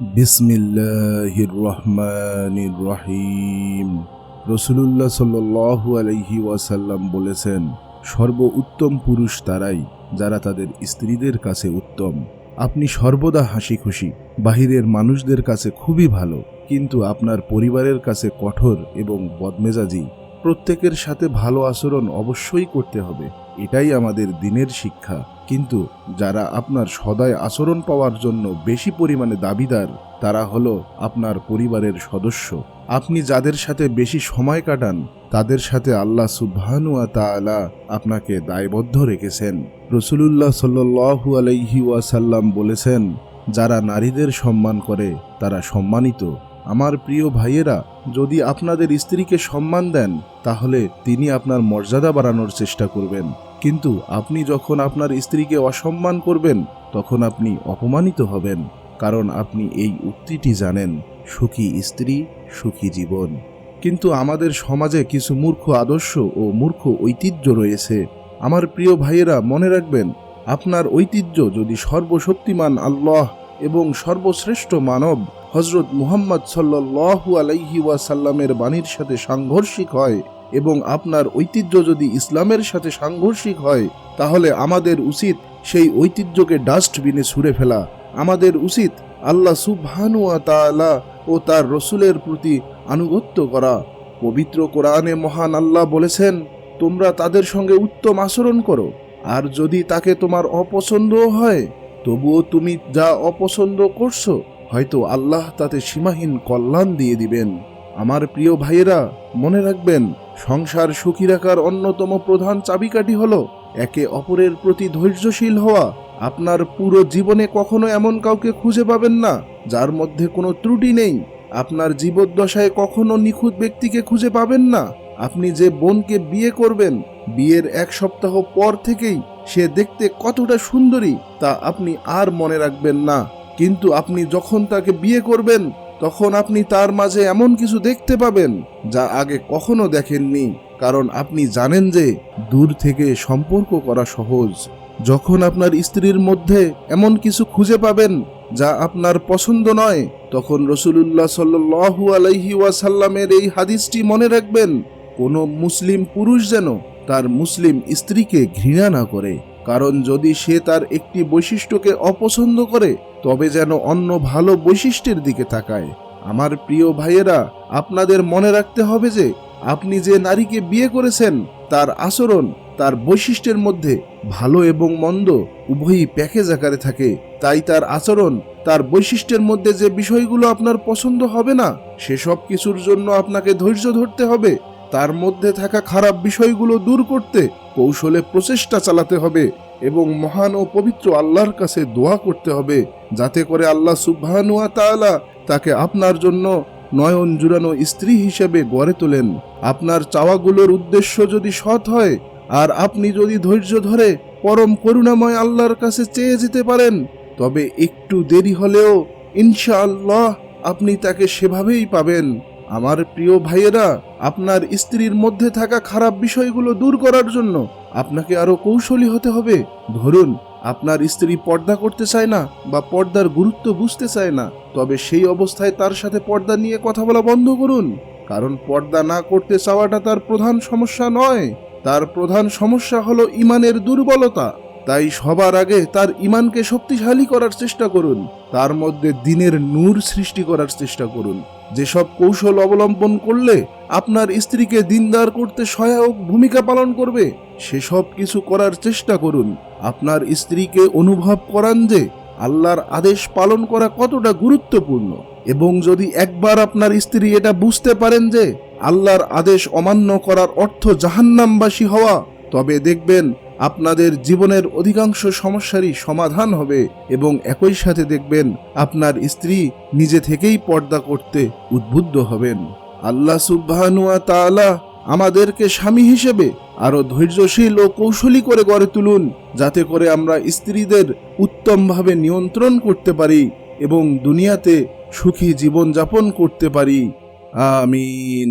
বিসমিল্লাহির রহমানির রহিম রসুলুল্লাহ সাল্লাল্লাহু আলাইহি ওয়াসাল্লাম বলেছেন সর্ব উত্তম পুরুষ তারাই যারা তাদের স্ত্রীদের কাছে উত্তম। আপনি সর্বদা হাসি খুশি। বাহিরের মানুষদের কাছে খুবই ভালো, কিন্তু আপনার পরিবারের কাছে কঠোর এবং বদমেজাজি। প্রত্যেকের সাথে ভালো আচরণ অবশ্যই করতে হবে। এটাই আমাদের দিনের শিক্ষা। কিন্তু যারা আপনার সদায় আচরণ পাওয়ার জন্য বেশি পরিমাণে দাবিদার, তারা হলো আপনার পরিবারের সদস্য। আপনি যাদের সাথে বেশি সময় কাটান, তাদের সাথে আল্লাহ সুবহানুয়া তাআলা আপনাকে দায়বদ্ধ রেখেছেন। রসুলুল্লাহ সাল্লু আলাইহি ওয়াসাল্লাম বলেছেন, যারা নারীদের সম্মান করে, তারা সম্মানিত। আমার প্রিয় ভাইয়েরা, যদি আপনাদের স্ত্রীকে সম্মান দেন, তাহলে তিনি আপনার মর্যাদা বাড়ানোর চেষ্টা করবেন। কিন্তু আপনি যখন আপনার স্ত্রীকে অসম্মান করবেন, তখন আপনি অপমানিত হবেন, কারণ আপনি এই উক্তিটি জানেন, সুখী স্ত্রী, সুখী জীবন। কিন্তু আমাদের সমাজে কিছু মূর্খ আদর্শ ও মূর্খ ঐতিহ্য রয়েছে। আমার প্রিয় ভাইয়েরা, মনে রাখবেন, আপনার ঐতিহ্য যদি সর্বশক্তিমান আল্লাহ এবং সর্বশ্রেষ্ঠ মানব হজরত মুহাম্মদ সাল্লাল্লাহু আলাইহি ওয়াসাল্লামের বাণীর সাথে সাংঘর্ষিক হয় এবং আপনার ঐতিহ্য যদি ইসলামের সাথে সাংঘর্ষিক হয়, তাহলে আমাদের উচিত সেই ঐতিহ্যকে ডাস্টবিনে ছুঁড়ে ফেলা। আমাদের উচিত আল্লাহ সুবহানুয়া তাআলা ও তার রসুলের প্রতি আনুগত্য করা। পবিত্র কোরআনে মহান আল্লাহ বলেছেন, তোমরা তাদের সঙ্গে উত্তম আচরণ করো। আর যদি তাকে তোমার অপছন্দও হয়, তবুও তুমি যা অপছন্দ করছ হয়তো আল্লাহ তাতে সীমাহীন কল্যাণ দিয়ে দিবেন। আমার প্রিয় ভাইয়েরা, মনে রাখবেন, সংসার সুখী রাখার অন্যতম প্রধান চাবিকাঠি হলো একে অপরের প্রতি ধৈর্যশীল হওয়া। আপনার পুরো জীবনে কখনো এমন কাউকে খুঁজে পাবেন না, যার মধ্যে কোনো ত্রুটি নেই। আপনার জীবদ্দশায় কখনো নিখুঁত ব্যক্তিকে খুঁজে পাবেন না। আপনি যে বোনকে বিয়ে করবেন, বিয়ের এক সপ্তাহ পর থেকেই সে দেখতে কতটা সুন্দরী, তা আপনি আর মনে রাখবেন না। কিন্তু আপনি যখন তাকে বিয়ে করবেন, তখন আপনি তার মাঝে এমন কিছু দেখতে পাবেন যা আগে কখনো দেখেননি। কারণ আপনি জানেন যে দূর থেকে সম্পর্ক করা সহজ। যখন আপনার স্ত্রীর মধ্যে এমন কিছু খুঁজে পাবেন যা আপনার পছন্দ নয়, তখন রসুলুল্লাহ সাল্লু আলাইহি ওয়াসাল্লামের এই হাদিসটি মনে রাখবেন, কোনো মুসলিম পুরুষ যেন তার মুসলিম স্ত্রীকে ঘৃণা না করে। কারণ যদি সে তার একটি বৈশিষ্ট্যকে অপছন্দ করে তবে যেন অন্য ভালো বৈশিষ্ট্যের দিকে তাকায়। আমার প্রিয় ভাইয়েরা, আপনাদের মনে রাখতে হবে যে, আপনি যে নারীকে বিয়ে করেছেন, তার আচরণ, তার বৈশিষ্ট্যের মধ্যে ভালো এবং মন্দ উভয়ই প্যাকেজ আকারে থাকে। তাই তার আচরণ, তার বৈশিষ্ট্যের মধ্যে যে বিষয়গুলো আপনার পছন্দ হবে না, সেসব কিছুর জন্য আপনাকে ধৈর্য ধরতে হবে। তার মধ্যে থাকা খারাপ বিষয়গুলো দূর করতে কৌশলে প্রচেষ্টা চালাতে হবে। এবং মহান ও পবিত্র আল্লাহর কাছে দোয়া করতে হবে, যাতে করে আল্লাহ সুবহানুয়া তাআলা তাকে আপনার জন্য নয়ন জুড়ানো স্ত্রী হিসেবে গড়ে তোলেন। আপনার চাওয়াগুলোর উদ্দেশ্য যদি সৎ হয়, আর আপনি যদি ধৈর্য ধরে পরম করুণাময় আল্লাহর কাছে চেয়ে যেতে পারেন, তবে একটু দেরি হলেও ইনশাআল্লাহ আপনি তাকে সেভাবেই পাবেন। আমার প্রিয় ভাইয়েরা, আপনার স্ত্রীর মধ্যে থাকা খারাপ বিষয়গুলো দূর করার জন্য আপনাকে আরও কৌশলী হতে হবে। ধরুন, আপনার স্ত্রী পর্দা করতে চায় না বা পর্দার গুরুত্ব বুঝতে চায় না, তবে সেই অবস্থায় তার সাথে পর্দা নিয়ে কথা বলা বন্ধ করুন। কারণ পর্দা না করতে চাওয়াটা তার প্রধান সমস্যা নয়। তার প্রধান সমস্যা হলো ইমানের দুর্বলতা। তাই সবার আগে তার ইমানকে শক্তিশালী করার চেষ্টা করুন। তার মধ্যে দিনের নূর সৃষ্টি করার চেষ্টা করুন। যেসব কৌশল অবলম্বন করলে আপনার স্ত্রীকে দিনদার করতে সহায়ক ভূমিকা পালন করবে, সেসব কিছু করার চেষ্টা করুন। আপনার স্ত্রীকে অনুভব করান যে আল্লাহর আদেশ পালন করা কতটা গুরুত্বপূর্ণ এবং যদি একবার আপনার স্ত্রী এটা বুঝতে পারেন যে আল্লাহর আদেশ অমান্য করার অর্থ জাহান্নামবাসী হওয়া, তবে দেখবেন আপনাদের জীবনের অধিকাংশ সমস্যারই সমাধান হবে এবং একই সাথে দেখবেন আপনার স্ত্রী নিজে থেকেই পর্দা করতে উদ্বুদ্ধ হবেন। আল্লাহ সুবহানুয়া তাআলা আমাদেরকে স্বামী হিসেবে আরও ধৈর্যশীল ও কৌশলী করে গড়ে তুলুন, যাতে করে আমরা স্ত্রীদের উত্তমভাবে নিয়ন্ত্রণ করতে পারি এবং দুনিয়াতে সুখী জীবন যাপন করতে পারি। আমিন।